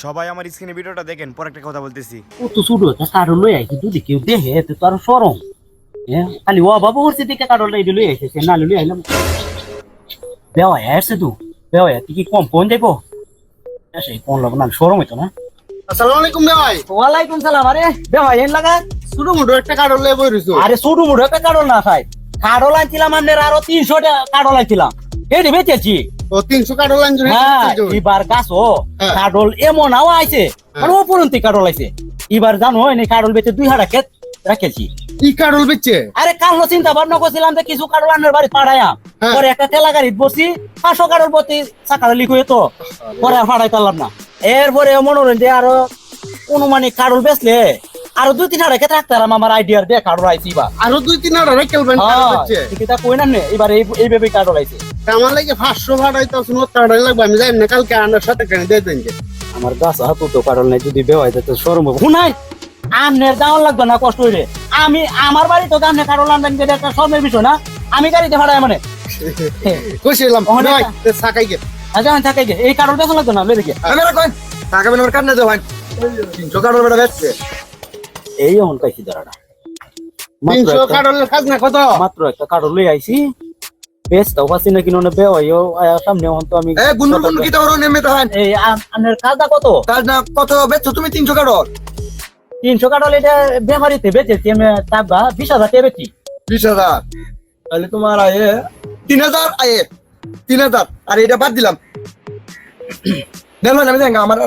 সবাই আমার স্ক্রিনে ভিডিওটা দেখেন পরে একটা কথা বলতেছি। ও তো ছোট একটা কারণ লই আইছি যদি কেউ দেখে তো তার সরম। হ্যাঁ খালি ও বাবা করছে দিকে কারণ লই লই আইছে সে না লই আইলাম। বেওয়া আসছে তো বেওয়া তুই কি কম ফোন দেখো সেই ফোন লাগো না সরম হইতো না। আসসালামু আলাইকুম ভাই ওয়ালাইকুম সালাম আরে বেওয়া এন লাগা? ছোট মোটো একটা কার্ড লয়ে বই রইছো। আরে ছোট মুড়ো একটা কারণ না খাই কারল আনছিলাম আমাদের আরও তিনশো কারল আনছিলাম এই বেচেছি ও 300 কার্ড লাইন হ্যাঁ এবার হ্যাঁ। কাডল এমন আও আইছে মানে উপরন্তি কাডল আইছে। এবার জানো কাডল বেচে দুই হাড়া রাখেছি। ই আরে কালো চিন্তা ভাবনা করছিলাম যে কিছু কাডল আন্নার বাড়ি পাড়াইয়া। হ্যাঁ। পরে একটা ঠেলা গাড়িত বসি পাঁচশো কাডল প্রতি চাকাটা লিক হয়ে তো পরে আর ফাড়াই পারলাম না। এরপরে মনোরঞ্জে আরও অনুমানিক কাডল বেচলে আরও দুই তিন হাড়া রাখতে আমার আইডিয়ার দিয়ে কাডল আইছি এবার। আরও দুই তিন এটা কই না নে, এবার এই এইভাবে কাডল আইছে। আমার লাগে 500 ভাড়াই তো শুনো কার্ড লাগবে আমি যাই না কালকে আনার সাথে কেন দিয়ে দেন আমার গাছ হাতু তো নাই যদি বেওয়াই তো সরম শুনাই আমনের লাগবে না কষ্ট হইলে। আমি আমার বাড়ি তো আনবেন যেটা একটা শর্মের বিষয় না? আমি গাড়িতে ভাড়াই মানে। সাকাই গে। আচ্ছা আমি থাকে গে। এই কারণ দেখো লাগবে না গে। আমি রাখুন টাকা বেন আমার কাট না ভাই 300 কার্ড বেটা বেচছে এই অন পাইছি দাঁড়াটা 300 কার্ডের কাজ না কত? মাত্র একটা কারণ লই আইছি। বেশ পাচ্ছি না কিনো বেওয়াইও সামনে হন তো আমি এ গুনু গুনু কি তোর নেমে তো এই আম- কাজটা কত? কাজ না কত বেচছো তুমি তিনশো কাঠর তিনশো কাটল এটা বেমারিতে বেচেছি আমি তাবা বিশ হাজার টাকা বেচি। বিশ হাজার? তাহলে তোমার আয়ে তিন হাজার? আয়ে তিন হাজার। আর এটা বাদ দিলাম। দেখবেন আমি দেখ আমার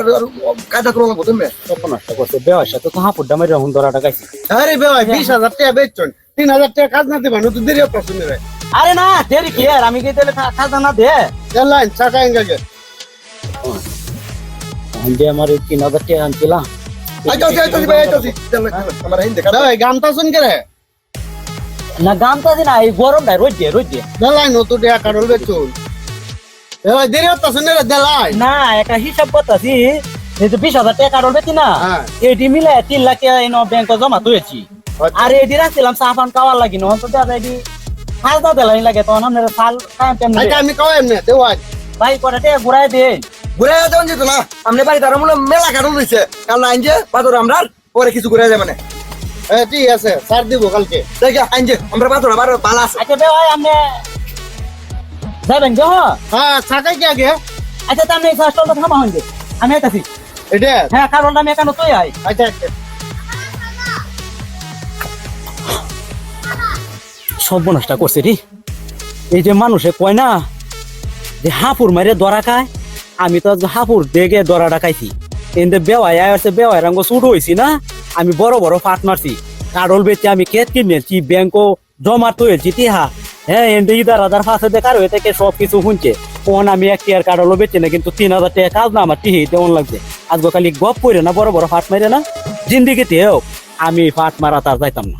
কাজটা করব লাগবো তুমি? তখন নষ্ট করছে বেওয়ার সাথে তো হাঁপুর দামের রহন ধরাটা গাইছি আরে ভাই 20000 টাকা বেচছন। 3000 টাকা কাজ না দিবেন তো দেরি হচ্ছে শুনে রে। আরে না দেরি কি আর? আমি কি তাহলে খাজা না দে? লাইন সাকাই গে। যে আমার এই হাজার টাকা আনছিলাম। আইতাছি আইতাছি ভাই আইতাছি। আমার হিন্দি কাজ ভাই গামটা শুন কে রে। না গামটা দিন এই গরমটা রোজ দিয়ে রোজ দিয়ে দেলাই নো তো টাকা বেচছন এ ভাই দেরি হচ্ছে শুনে রে দেলাই না একটা হিসাব করতেছি এই যে বিশ হাজার টাকা কারণ বেশি না হ্যাঁ। এটি মিলে তিন লাখ টাকা ব্যাংক জমা তুলেছি আচ্ছা। আর এটি রাখছিলাম সাফান খাওয়ার লাগি না তো দাদা এটি খাজনা দেলাই লাগে তখন আপনার সাল আমি কই এমনে দেওয়াই ভাই কটা টাকা ঘুরাই দেন ঘুরে যাওয়া যেত না আপনি বাড়ি তার মনে হয় মেলা কাঠল রয়েছে কারণ আইন যে পাথর আমরা পরে কিছু ঘুরে যায় মানে। এ ঠিক আছে স্যার দিব কালকে। দেখে আইন যে আমরা পাথর আবার পালা আছে। আচ্ছা বে ভাই আপনি যাবেন যে হ্যাঁ হ্যাঁ সাকাই কে আগে আচ্ছা তা আপনি ফার্স্ট থামা হইবে আমি আইতাছি। এটা হ্যাঁ কারণটা আমি এখানে তুই আই। আচ্ছা আচ্ছা সর্বনাশটা করছে রে। এই যে মানুষে কয় না যে হাফুর মারে দরা খায়, আমি তো আজকে হাফুর দেখে দরাটা খাইছি। এতে বেওয়াই আসছে বেওয়াই রঙ শুট হয়েছি না, আমি বড় বড় ফাট মারছি। কারল বেচে আমি কেট কিনেছি ব্যাংকও জমা তুলেছি, তিহা। হ্যাঁ এনতে ইদার হাজার ফাঁসে দেখার হয়ে থেকে সব কিছু শুনছে। কোন আমি এক টিয়ার কারলো বেচে না, কিন্তু তিন হাজার টাকা কাজ না আমার, টিহি তেমন লাগছে। আজকে খালি গপ করে না, বড় বড় ফাট মারে না। জিন্দিগিতেও আমি ফাট মারা তার যাইতাম না।